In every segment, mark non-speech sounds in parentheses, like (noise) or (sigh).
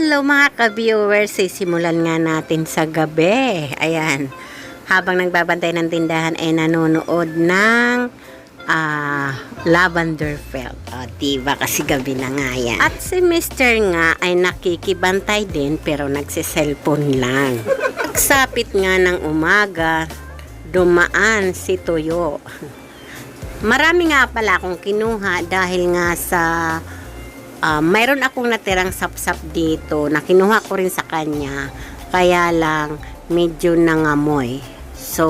Hello mga ka-viewers, sisimulan nga natin sa gabi. Ayan, habang nagbabantay ng tindahan ay nanonood ng ah, Lavender Felt. O, diba kasi gabi na nga yan. At si Mr. nga ay nakikibantay din pero nagsiselfone lang. Pagsapit nga ng umaga, dumaan si Tuyo. Marami nga pala akong kinuha dahil nga sa Ah, mayroon akong natirang sapsap dito na kinuha ko rin sa kanya. Kaya lang medyo nangamoy. So,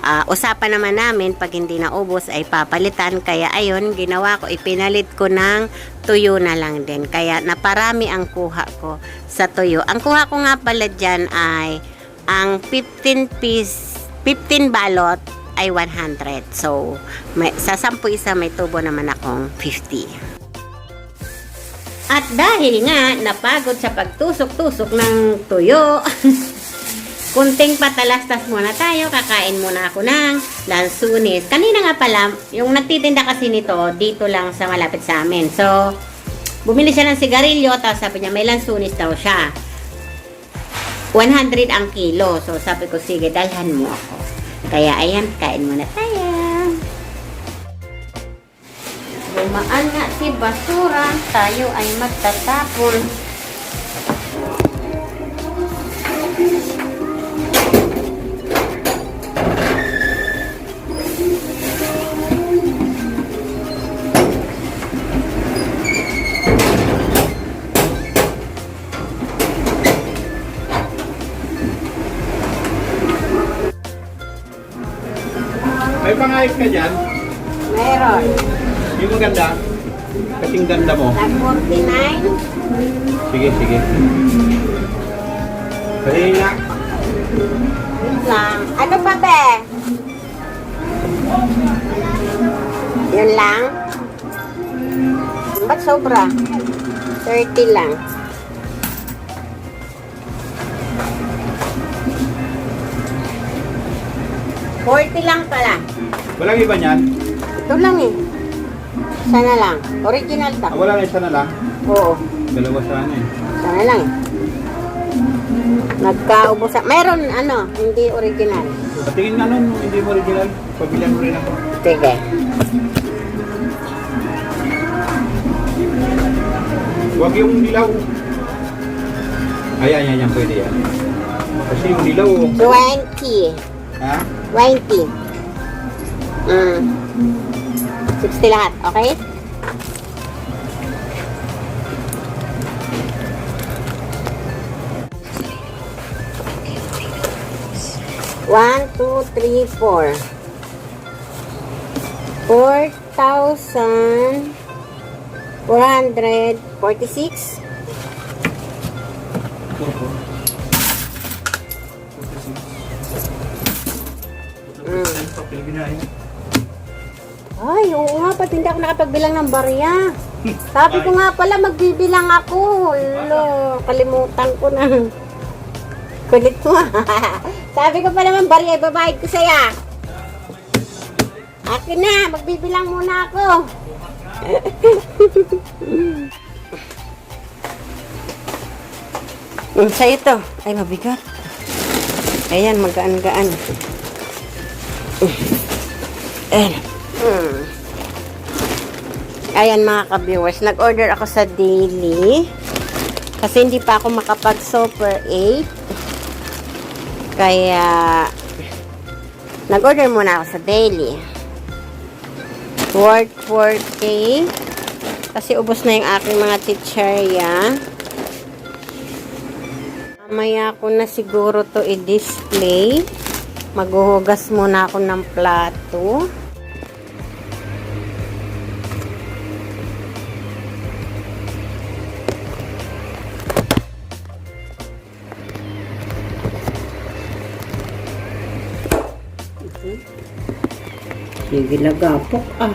ah, usapan naman namin pag hindi naubos ay papalitan. Kaya ayun, ginawa ko, ipinalit ko ng tuyo na lang din. Kaya naparami ang kuha ko sa tuyo. Ang kuha ko nga pala dyan ay ang 15 piece, 15 balot ay 100. So, may, sa 10 isa may tubo naman akong 50. At dahil nga napagod sa pagtusok-tusok ng tuyo, (laughs) kunting patalastas muna tayo, kakain muna ako ng lansunis. Kanina nga pala, yung nagtitinda kasi nito, dito lang sa malapit sa amin. So, bumili siya ng sigarilyo, tapos sabi niya, may lansunis daw siya. 100 ang kilo. So, sabi ko, sige, dalhan mo ako. Kaya, ayan, kain muna tayo. Dumaan nga si basura, tayo ay magtatapon. May pangayos ka dyan? Meron. Yung maganda? Kasing ganda mo. Tag 49. Sige, sige. Nga. Yun lang. Ano pa be? Yun lang? Ba't sobra? 30 lang. Forty lang pala. Walang iba niyan? Ito lang eh. Sana lang. Original Ah, ta. wala na isa na lang. Oo. Dalawa sana eh. Sana lang eh. Nagkaubos. Mayroon ano, hindi original. Patingin nga nun, hindi mo original. Pabilihan mo rin ako. Sige. Huwag yung dilaw. Ayan, yan, yan. Pwede yan. Kasi yung dilaw, 20. ha? 20. Mm. 60 lahat, okay? One, two, three, four. Four thousand four hundred forty-six. Mm. Ay, oo nga, pati hindi ako nakapagbilang ng barya. Sabi ko nga pala, magbibilang ako. Lo, kalimutan ko na. Kulit mo. (laughs) Sabi ko pa naman, barya, ibabayad ko saya. Akin na, magbibilang muna ako. (laughs) Mm, sa ito. Ay, mabigat. Ayan, magaan-gaan. Ayan. Hmm. Ayan mga ka-viewers, nag-order ako sa daily. Kasi hindi pa ako makapag super 8. Kaya, nag-order muna ako sa daily. Worth 4K. Kasi ubos na yung aking mga chicherya. Mamaya ko na siguro to i-display. Maghuhugas muna ako ng plato. Sige, lagapok ah.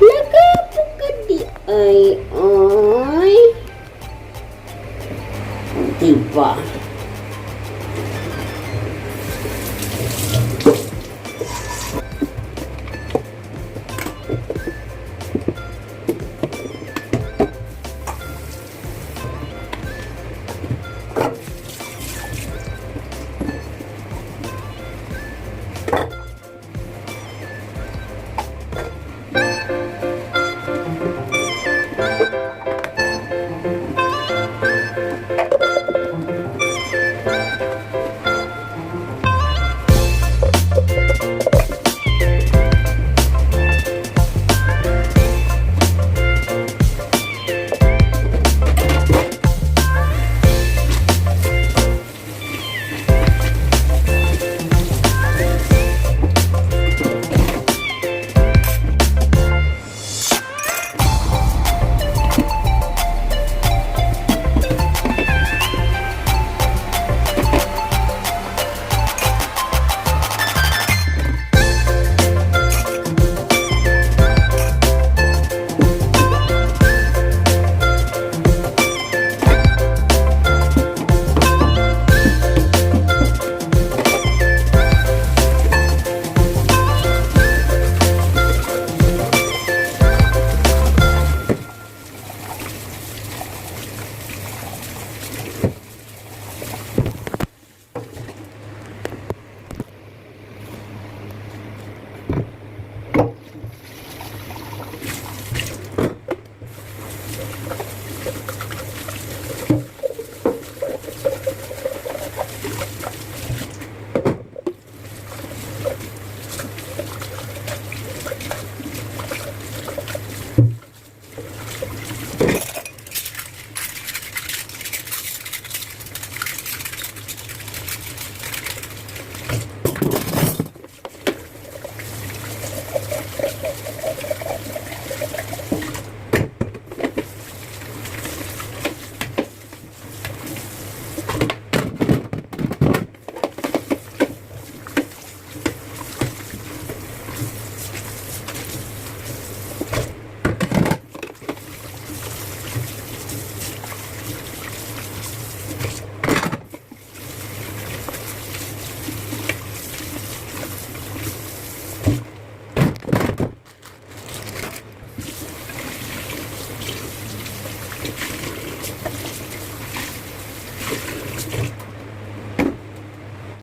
lagapok ka di ay ay. Diba?